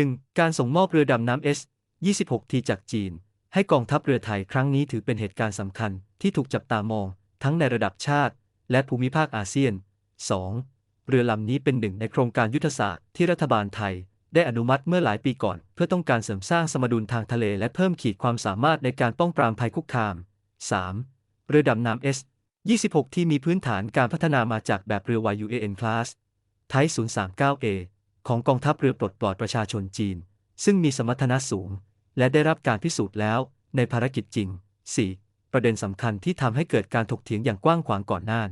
1. การส่งมอบเรือดำน้ำ S 26ทีจากจีน ให้กองทัพเรือไทยครั้งนี้ถือเป็นเหตุการณ์สำคัญที่ถูกจับตามอง ทั้งในระดับชาติ และภูมิภาคอาเซียน 2. เรือลำนี้เป็นหนึ่งในโครงการยุทธศาสตร์ที่รัฐบาลไทย ได้อนุมัติเมื่อหลายปีก่อน เพื่อต้องการเสริมสร้างสมดุลทางทะเลและเพิ่มขีดความสามารถในการป้องปรามภัยคุกคาม 3. เรือดำน้ำ S 26 ที่มีพื้นฐานการพัฒนามาจากแบบเรือ YUAN Class ไทย 039A ของกองทัพเรือปลดปล่อดประชาชนจีน ซึ่งมีสมรรถนะสูง และได้รับการพิสูจน์แล้วในภารกิจจริง 4. ประเด็นสำคัญที่ทำให้เกิดการถกเถียงอย่างกว้างขวางก่อนหน้า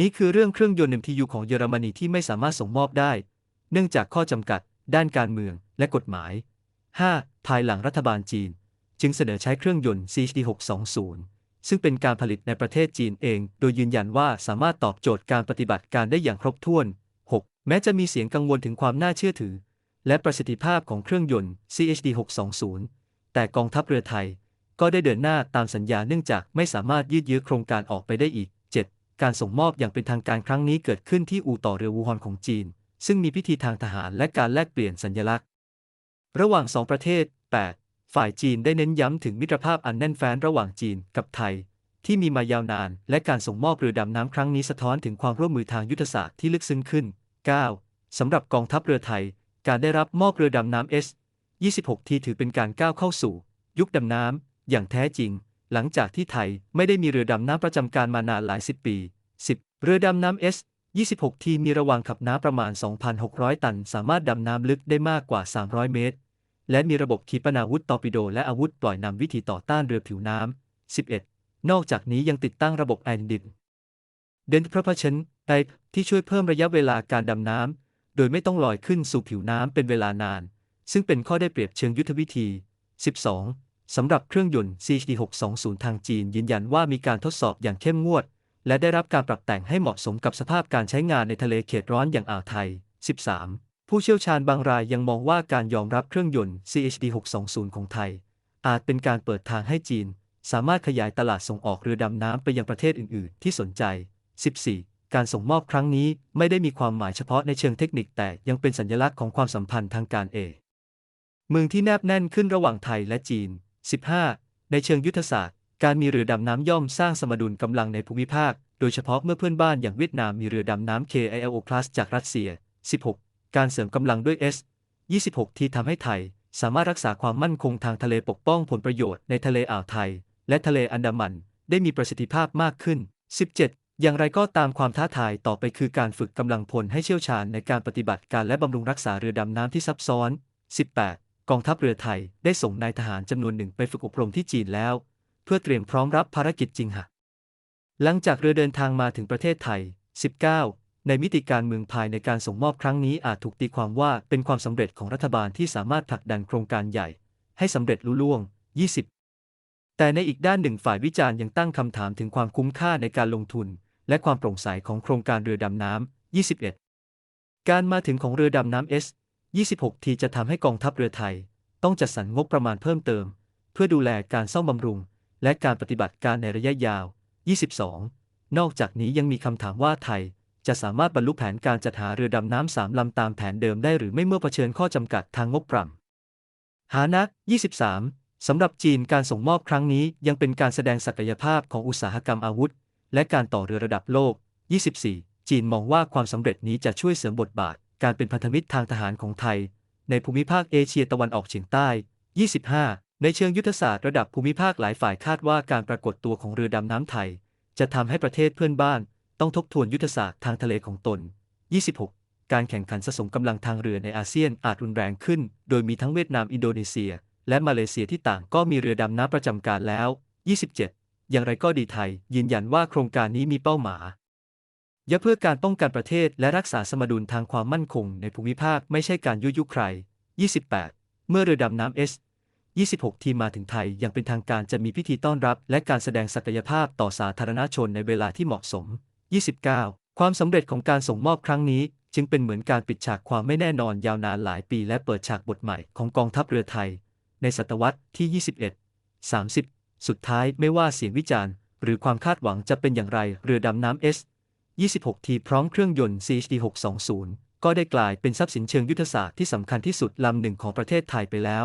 นี้คือเรื่องเครื่องยนต์ MTU ของเยอรมนีที่ไม่สามารถส่งมอบได้ เนื่องจากข้อจำกัด ด้านการเมืองและกฎหมาย 5. ภายหลังรัฐบาลจีน จึงเสนอใช้เครื่องยนต์ CHD 620 ซึ่งเป็นการผลิตในประเทศจีนเอง โดยยืนยันว่าสามารถตอบโจทย์การปฏิบัติการได้อย่างครบถ้วน แม้จะมีเสียงกังวลถึงความน่าเชื่อถือ และประสิทธิภาพของเครื่องยนต์ CHD 620 แต่กองทัพเรือไทย ก็ได้เดินหน้าตามสัญญาเนื่องจากไม่สามารถยืดเยื้อโครงการออกไปได้อีก 7. การส่งมอบอย่างเป็นทางการครั้งนี้เกิดขึ้นที่อู่ต่อเรือวูฮอนของจีน ซึ่งมีพิธีทางทหารและการแลกเปลี่ยนสัญลักษณ์ ระหว่างสองประเทศ 8. ฝ่ายจีนได้เน้นย้ำถึงมิตรภาพอันแน่นแฟ้นระหว่างจีนกับไทยที่มีมายาวนาน และการส่งมอบเรือดำน้ำครั้งนี้สะท้อนถึงความร่วมมือทางยุทธศาสตร์ที่ลึกซึ้งขึ้น 9. สำหรับกองทัพเรือไทย การได้รับมอบเรือดำน้ำ S 26 ที่ถือเป็นการก้าวเข้าสู่ ยุคดำน้ำ อย่างแท้จริง หลังจากที่ไทยไม่ได้มีเรือดำน้ำประจำการมานานหลายสิบปี 10. เรือดำน้ำ S 26 ทีมีระวางขับน้ำประมาณ 2,600 ตัน สามารถดำน้ำลึกได้มากกว่า 300 เมตร และมีระบบขีปนาวุธตอร์ปิโด และอาวุธปล่อยนำวิธีต่อต้านเรือผิวน้ำ 11. นอกจากนี้ยังติดตั้งระบบแอนดิน เดนพระพชนไดที่ช่วยเพิ่มระยะเวลาการดำน้ำ โดยไม่ต้องลอยขึ้นสู่ผิวน้ำเป็นเวลานาน ซึ่งเป็นข้อได้เปรียบเชิงยุทธวิธี 12. สำหรับเครื่องยนต์ CHD 620 ทางจีนยืนยันว่ามีการทดสอบอย่างเข้มงวด และได้รับการปรับแต่งให้เหมาะสมกับสภาพการใช้งานในทะเลเขตร้อนอย่างอ่าวไทย 13. ผู้เชี่ยวชาญบางรายยังมองว่าการยอมรับเครื่องยนต์ CHD 620 ของไทย อาจเป็นการเปิดทางให้จีน สามารถขยายตลาดส่งออกเรือดำน้ำไปยังประเทศอื่น ๆ ที่สนใจ 14. การส่งมอบครั้งนี้ไม่ได้มีความหมายเฉพาะในเชิงเทคนิคแต่ยังเป็นสัญลักษณ์ของความสัมพันธ์ทางการเอกเมืองที่แนบแน่นขึ้นระหว่างไทยและจีน 15. ในเชิงยุทธศาสตร์ การมีเรือดำน้ำย่อมสร้างสมดุลกำลังในภูมิภาค โดยเฉพาะเมื่อเพื่อนบ้านอย่างเวียดนามมีเรือดำน้ำ KILO Class จากรัสเซีย 16. การเสริมกำลังด้วย S 26 ที่ทำให้ไทย สามารถรักษาความมั่นคงทางทะเลปกป้องผลประโยชน์ในทะเลอ่าวไทย และทะเลอันดามัน ได้มีประสิทธิภาพมากขึ้น 17. อย่างไรก็ตามความท้าทายต่อไปคือการฝึกกำลังพลให้เชี่ยวชาญในการปฏิบัติการและบำรุงรักษาเรือดำน้ำที่ซับซ้อน 18. กองทัพเรือไทยได้ส่งนายทหารจำนวนหนึ่งไปฝึกอบรมที่จีนแล้ว เพื่อเตรียมพร้อมรับภารกิจจริงหากหลังจากเรือเดินทางมาถึงประเทศไทย 19. ในมิติการเมืองภายในการส่งมอบครั้งนี้อาจถูกตีความว่าเป็นความสำเร็จของรัฐบาลที่สามารถผลักดันโครงการใหญ่ ให้สำเร็จลุล่วง 20. แต่ในอีกด้านหนึ่งฝ่ายวิจารณ์ยังตั้งคำถามถึงความคุ้มค่าในการลงทุน และความโปร่งใสของโครงการเรือดำน้ำ 21. การมาถึงของเรือดำน้ำ S 26 ทีจะทำให้กองทัพเรือไทย ต้องจัดสรรงบประมาณเพิ่มเติม เพื่อดูแลการซ่อมบำรุง และการปฏิบัติการในระยะยาว 22. นอกจากนี้ยังมีคำถามว่าไทย จะสามารถบรรลุแผนการจัดหาเรือดำน้ำสามลำตามแผนเดิมได้หรือไม่เมื่อเผชิญข้อจำกัดทางงบประมาณหานัก 23 สำหรับจีนการส่งมอบครั้งนี้ยังเป็นการแสดงศักยภาพของอุตสาหกรรมอาวุธ และการต่อเรือระดับโลก 24 จีนมองว่าความสำเร็จนี้จะช่วยเสริมบทบาท การเป็นพันธมิตรทางทหารของไทย ในภูมิภาคเอเชียตะวันออกเฉียงใต้ 25 ในเชิงยุทธศาสตร์ระดับภูมิภาคหลายฝ่ายคาดว่าการปรากฏตัวของเรือดำน้ำไทย จะทำให้ประเทศเพื่อนบ้าน ต้องทบทวนยุทธศาสตร์ทางทะเลของตน 26 การแข่งขันสะสมกำลังทางเรือในอาเซียนอาจรุนแรงขึ้น โดยมีทั้งเวียดนามอินโดนีเซีย และมาเลเซียที่ต่างก็มีเรือดำน้ำประจำการแล้ว 27 อย่างไรก็ดีไทย ยืนยันว่าโครงการนี้มีเป้าหมายยะเพื่อการป้องกันประเทศและรักษาสมดุลทางความมั่นคงในภูมิภาคไม่ใช่การยุยุใคร 28 เมื่อเรือดำน้ำ S 26 ทีมมาถึงไทยอย่างเป็นทางการจะมีพิธีต้อนรับ และการแสดงศักยภาพต่อสาธารณชนในเวลาที่เหมาะสม 29 ความสำเร็จของการส่งมอบครั้งนี้ จึงเป็นเหมือนการปิดฉากความไม่แน่นอนยาวนานหลายปี และเปิดฉากบทใหม่ของกองทัพเรือไทย ในศตวรรษที่ 21 30 สุดท้ายไม่ว่าเสียงวิจารณ์ หรือความคาดหวังจะเป็นอย่างไร เรือดำน้ำ S 26 ทีพร้อมเครื่องยนต์ CHD 620ก็ได้กลายเป็นทรัพย์สินเชิงยุทธศาสตร์ที่สำคัญที่สุดลำหนึ่งของประเทศไทยไปแล้ว